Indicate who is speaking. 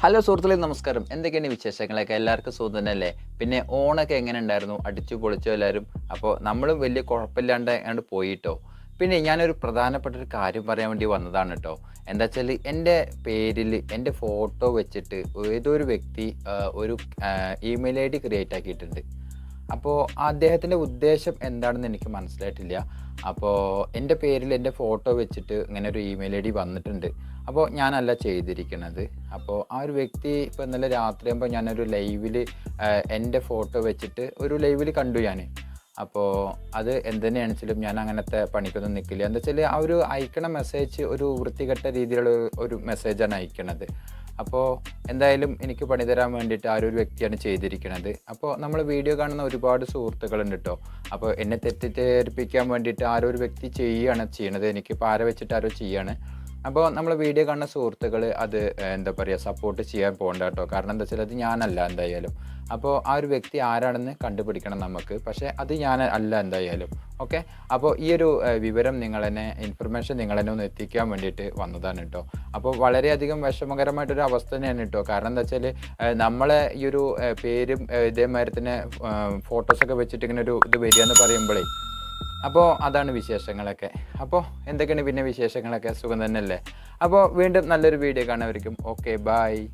Speaker 1: Hello സുഹൃത്തുക്കളെ നമസ്കാരം. എന്തൊക്കെയാണ് വിശേഷങ്ങളൊക്കെ? എല്ലാവർക്കും സുഖം തന്നെയല്ലേ? പിന്നെ ഓണൊക്കെ എങ്ങനെ ഉണ്ടായിരുന്നു? അടിച്ചു പൊളിച്ചോ എല്ലാവരും? അപ്പോൾ നമ്മളും വലിയ കുഴപ്പമില്ലാണ്ട് അങ്ങോട്ട് പോയിട്ടോ. പിന്നെ ഞാനൊരു പ്രധാനപ്പെട്ട ഒരു കാര്യം പറയാൻ വേണ്ടി വന്നതാണ് കേട്ടോ. എന്താ വെച്ചാൽ എന്റെ പേരിൽ എന്റെ ഫോട്ടോ വെച്ചിട്ട് ഏതോ ഒരു വ്യക്തി ഒരു ഇമെയിൽ ഐ ഡി ക്രിയേറ്റ് ആക്കിയിട്ടുണ്ട്. അപ്പോൾ അദ്ദേഹത്തിന്റെ ഉദ്ദേശം എന്താണെന്ന് എനിക്ക് മനസ്സിലായിട്ടില്ല. അപ്പോൾ എന്റെ പേരിൽ എന്റെ ഫോട്ടോ വെച്ചിട്ട് ഇങ്ങനെ ഒരു ഇമെയിൽ ഐ ഡി വന്നിട്ടുണ്ട്. അപ്പോൾ ഞാനല്ല ചെയ്തിരിക്കുന്നത് അപ്പോൾ ആ ഒരു വ്യക്തി ഇപ്പോൾ ഇന്നലെ രാത്രിയാകുമ്പോൾ ഞാനൊരു ലൈവിൽ എന്റെ ഫോട്ടോ വെച്ചിട്ട് ഒരു ലൈവിൽ കണ്ടു ഞാൻ അപ്പോൾ അത് എന്തിനാണെങ്കിലും ഞാൻ അങ്ങനത്തെ പണിക്കൊന്നും നിൽക്കില്ല എന്താ വെച്ചാൽ ആ ഒരു അയക്കണ മെസ്സേജ് ഒരു വൃത്തികെട്ട രീതിയിലുള്ള ഒരു മെസ്സേജാണ് അയക്കണത്. അപ്പോൾ എന്തായാലും എനിക്ക് പണി തരാൻ വേണ്ടിയിട്ട് ആ ഒരു വ്യക്തിയാണ് ചെയ്തിരിക്കുന്നത് അപ്പോൾ നമ്മൾ വീഡിയോ കാണുന്ന ഒരുപാട് സുഹൃത്തുക്കളുണ്ട് കേട്ടോ അപ്പോൾ എന്നെ തെറ്റിദ്ധരിപ്പിക്കാൻ വേണ്ടിയിട്ട് ആരോ ഒരു വ്യക്തി ചെയ്യുകയാണ് ചെയ്യണത്. എനിക്ക് ആരെ വെച്ചിട്ട് ആരോ ചെയ്യാണ്. അപ്പോൾ നമ്മൾ വീഡിയോ കാണുന്ന സുഹൃത്തുക്കൾ അത് എന്താ പറയുക സപ്പോർട്ട് ചെയ്യാൻ പോകണ്ട കേട്ടോ കാരണം എന്താ വെച്ചാൽ അത് ഞാനല്ല എന്തായാലും. അപ്പോൾ ആ ഒരു വ്യക്തി ആരാണെന്ന് കണ്ടുപിടിക്കണം നമുക്ക്. പക്ഷേ അത് ഞാൻ അല്ല എന്തായാലും. ഓക്കെ? അപ്പോൾ ഈ ഒരു വിവരം നിങ്ങളെന്നെ ഇൻഫർമേഷൻ നിങ്ങളെന്നെ ഒന്ന് എത്തിക്കാൻ വേണ്ടിയിട്ട് വന്നതാണ് കേട്ടോ അപ്പോൾ വളരെയധികം വിഷമകരമായിട്ടൊരു അവസ്ഥ തന്നെയാണ് കേട്ടോ കാരണം എന്താ വെച്ചാൽ നമ്മളെ ഈ ഒരു പേരും ഇതേമാതിരി തന്നെ ഫോട്ടോസൊക്കെ വെച്ചിട്ട് ഇങ്ങനെ ഒരു ഇത് വരിക എന്ന് പറയുമ്പോഴേ അപ്പോൾ അതാണ് വിശേഷങ്ങളൊക്കെ. അപ്പോൾ എന്തൊക്കെയാണ് പിന്നെ വിശേഷങ്ങളൊക്കെ? സുഖം തന്നെയല്ലേ? അപ്പോൾ വീണ്ടും നല്ലൊരു വീഡിയോ കാണുമായിരിക്കും ഓക്കെ ബായ്